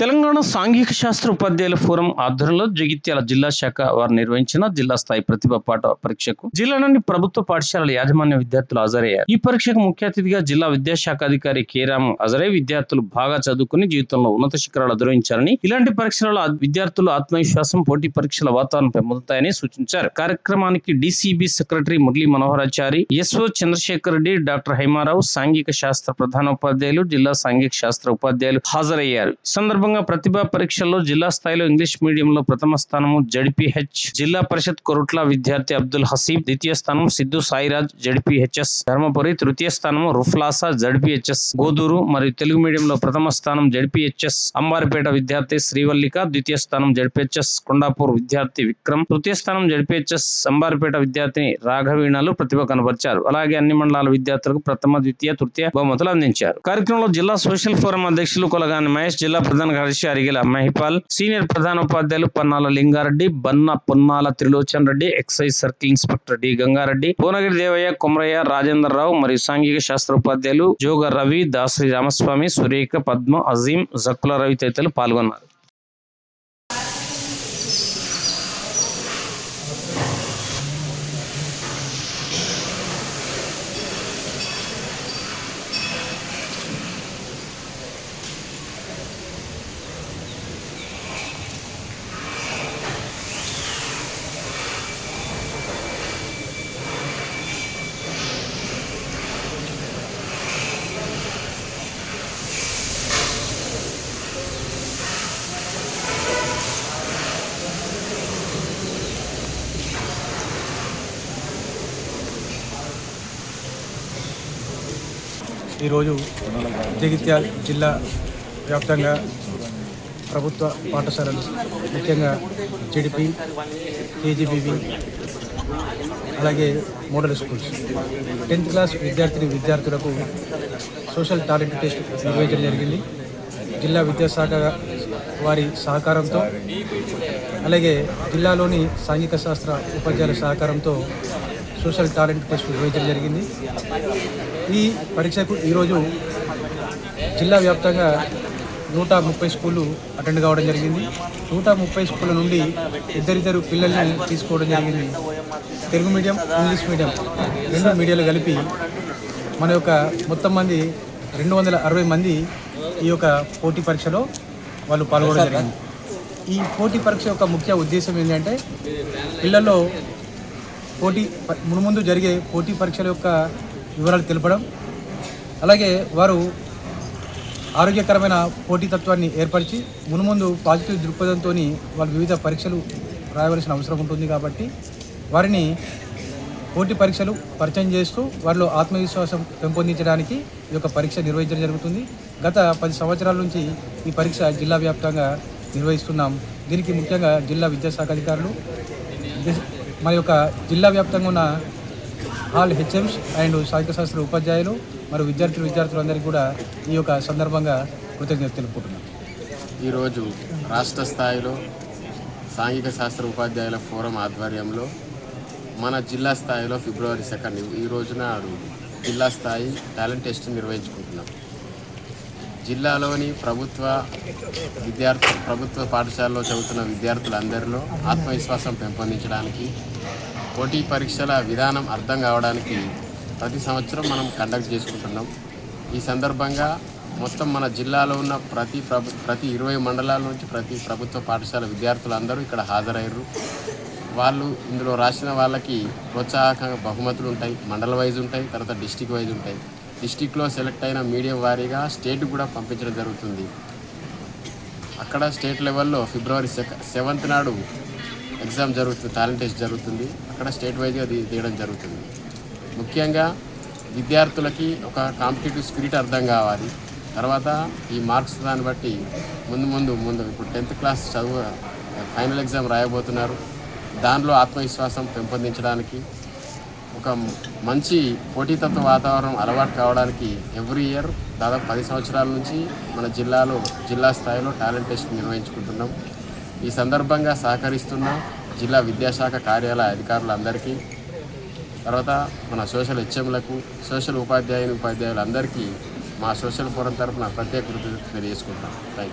తెలంగాణ సాంఘిక శాస్త్ర ఉపాధ్యాయుల ఫోరం ఆధ్వర్యంలో జగిత్యాల జిల్లా శాఖ వారు నిర్వహించిన జిల్లా స్థాయి ప్రతిభ పాఠ పరీక్షకు జిల్లాలోని ప్రభుత్వ పాఠశాలల యాజమాన్య విద్యార్థులు హాజరయ్యారు. ఈ పరీక్షకు ముఖ్య అతిథిగా జిల్లా విద్యాశాఖ అధికారి కేరామ్ హాజరై విద్యార్థులు బాగా చదువుకుని జీవితంలో ఉన్నత శిఖరాలు అధిరోహించారని ఇలాంటి పరీక్షలలో విద్యార్థులు ఆత్మవిశ్వాసం పోటీ పరీక్షల వాతావరణం పెంపొందుతాయని సూచించారు. కార్యక్రమానికి DCB secretary Murali Manoharachari SO Chandrasekhar Reddy doctor Haimarao సాంఘిక శాస్త్ర ప్రధానోపాధ్యాయులు జిల్లా సాంఘిక శాస్త్ర ఉపాధ్యాయులు హాజరయ్యారు. సందర్భంగా సందర్భంగా ప్రతిభా పరీక్షల్లో జిల్లా స్థాయిలో ఇంగ్లీష్ మీడియంలో ప్రథమ స్థానము జడిపిహెచ్. జిల్లా పరిషత్ కొరుట్ల విద్యార్థి అబ్దుల్ హసీబ్ ద్వితీయ స్థానం సిద్ధు సాయిరాజ్ జడిపిహెచ్ఎస్. ధర్మపురి తృతీయ స్థానము రుఫ్లాసా జడిపిహెచ్ఎస్. గోదూరు మరియు తెలుగు మీడియంలో ప్రథమ స్థానం జడిపిహెచ్ఎస్. అంబారిపేట విద్యార్థి శ్రీవల్లిక ద్వితీయ స్థానం జడిపిహెచ్ఎస్. కొండాపూర్ విద్యార్థి విక్రమ్ తృతీయ స్థానం జడిపిహెచ్ఎస్. అంబారిపేట విద్యార్థిని రాఘవీణాలు ప్రతిభ కనబరిచారు. అలాగే అన్ని మండలాల విద్యార్థులకు ప్రథమ ద్వితీయ తృతీయ బహుమతులు అందించారు. కార్యక్రమంలో జిల్లా సోషల్ ఫోరం అధ్యక్షులు కొలగాని మహేష్ జిల్లా ప్రధాన కార్యదర్శి అరిగిల మహిపాల్ సీనియర్ ప్రధానోపాధ్యాయులు Pannala Lingareddy బన్న Ponnala Trilochan Reddy excise circle inspector D Gangareddy Bhuvanagiri Devaiah Komaraiah Rajender Rao మరియు సాంఘిక శాస్త్ర ఉపాధ్యాయులు జోగ రవి దాసరి రామస్వామి సురేఖ పద్మ అజీం జక్కుల రవి తదితరులు పాల్గొన్నారు. ఈరోజు జగిత్యాల జిల్లా వ్యాప్తంగా ప్రభుత్వ పాఠశాలలు ముఖ్యంగా జడిపి కేజీబీవి అలాగే మోడల్ స్కూల్స్. టెన్త్ క్లాస్ విద్యార్థిని విద్యార్థులకు సోషల్ టాలెంట్ టెస్ట్ నిర్వహించడం జరిగింది. జిల్లా విద్యాశాఖ వారి సహకారంతో అలాగే జిల్లాలోని సాంఘిక శాస్త్ర ఉపాధ్యాయుల సహకారంతో సోషల్ టాలెంట్ టెస్ట్ నిర్వహించడం జరిగింది. ఈ పరీక్షకు ఈరోజు జిల్లా వ్యాప్తంగా నూట ముప్పై స్కూళ్ళు అటెండ్ కావడం జరిగింది. నూట ముప్పై స్కూళ్ళ నుండి ఇద్దరిద్దరు పిల్లల్ని తీసుకోవడం జరిగింది. తెలుగు మీడియం ఇంగ్లీష్ మీడియం రెండు మీడియాలు కలిపి మన యొక్క మొత్తం మంది రెండు వందల అరవై మంది ఈ యొక్క పోటీ పరీక్షలో వాళ్ళు పాల్గొనడం జరిగింది. ఈ పోటీ పరీక్ష యొక్క ముఖ్య ఉద్దేశం ఏంటంటే పిల్లల్లో పోటీ మునుముందు జరిగే పోటీ పరీక్షల యొక్క వివరాలు తెలపడం అలాగే వారు ఆరోగ్యకరమైన పోటీతత్వాన్ని ఏర్పరిచి మునుముందు పాజిటివ్ దృక్పథంతో వాళ్ళు వివిధ పరీక్షలు రాయవలసిన అవసరం ఉంటుంది కాబట్టి వారిని పోటీ పరీక్షలు పరిచయం చేస్తూ వారిలో ఆత్మవిశ్వాసం పెంపొందించడానికి ఈ యొక్క పరీక్ష నిర్వహించడం జరుగుతుంది. గత పది సంవత్సరాల నుంచి ఈ పరీక్ష జిల్లా వ్యాప్తంగా నిర్వహిస్తున్నాం. దీనికి ముఖ్యంగా జిల్లా విద్యాశాఖ అధికారులు మన యొక్క జిల్లా వ్యాప్తంగా ఉన్న ఆల్ హెచ్ఎంస్ అండ్ సాహిత్య శాస్త్ర ఉపాధ్యాయులు మరియు విద్యార్థులు విద్యార్థులందరికీ కూడా ఈ యొక్క సందర్భంగా కృతజ్ఞత తెలుపుకుంటున్నాను ఈరోజు రాష్ట్ర స్థాయిలో సాంఘిక శాస్త్ర ఉపాధ్యాయుల ఫోరం ఆధ్వర్యంలో మన జిల్లా స్థాయిలో ఫిబ్రవరి సెకండ్ ఈ రోజున జిల్లా స్థాయి టాలెంట్ టెస్ట్ నిర్వహించుకుంటున్నాం. జిల్లాలోని ప్రభుత్వ విద్యార్థు ప్రభుత్వ పాఠశాలలో చదువుతున్న విద్యార్థులందరిలో ఆత్మవిశ్వాసం పెంపొందించడానికి పోటీ పరీక్షల విధానం అర్థం కావడానికి ప్రతి సంవత్సరం మనం కండక్ట్ చేసుకుంటున్నాం. ఈ సందర్భంగా మొత్తం మన జిల్లాలో ఉన్న ప్రతి ప్రభు ప్రతి ఇరవై మండలాల నుంచి ప్రతి ప్రభుత్వ పాఠశాల విద్యార్థులందరూ ఇక్కడ హాజరయ్యారు. వాళ్ళు ఇందులో రాసిన వాళ్ళకి ప్రోత్సాహకంగా బహుమతులు ఉంటాయి మండల వైజ్ ఉంటాయి తర్వాత డిస్టిక్ వైజ్ ఉంటాయి. డిస్టిక్లో సెలెక్ట్ అయిన మీడియం వారీగా స్టేట్ కూడా పంపించడం జరుగుతుంది. అక్కడ స్టేట్ లెవెల్లో ఫిబ్రవరి సెక సెవెంత్ నాడు ఎగ్జామ్ జరుగుతుంది టాలెంట్ టెస్ట్ జరుగుతుంది. అక్కడ స్టేట్ వైజ్గా తీయడం జరుగుతుంది. ముఖ్యంగా విద్యార్థులకి ఒక కాంపిటేటివ్ స్పిరిట్ అర్థం కావాలి. తర్వాత ఈ మార్క్స్ దాన్ని బట్టి ముందు ముందు ముందు ఇప్పుడు టెన్త్ క్లాస్ చదువు ఫైనల్ ఎగ్జామ్ రాయబోతున్నారు. దానిలో ఆత్మవిశ్వాసం పెంపొందించడానికి ఒక మంచి పోటీతత్వ వాతావరణం అలవాటు కావడానికి ఎవ్రీ ఇయర్ దాదాపు పది సంవత్సరాల నుంచి మన జిల్లాలో జిల్లా స్థాయిలో టాలెంట్ టెస్ట్ నిర్వహించుకుంటున్నాం. ఈ సందర్భంగా సహకరిస్తున్న జిల్లా విద్యాశాఖ కార్యాలయ అధికారులందరికీ తర్వాత మన సోషల్ హెచ్ఎంలకు సోషల్ ఉపాధ్యాయుని ఉపాధ్యాయులందరికీ మా సోషల్ ఫోరం తరఫున ప్రత్యేక కృతజ్ఞత తెలియజేసుకుంటున్నాం. Thank you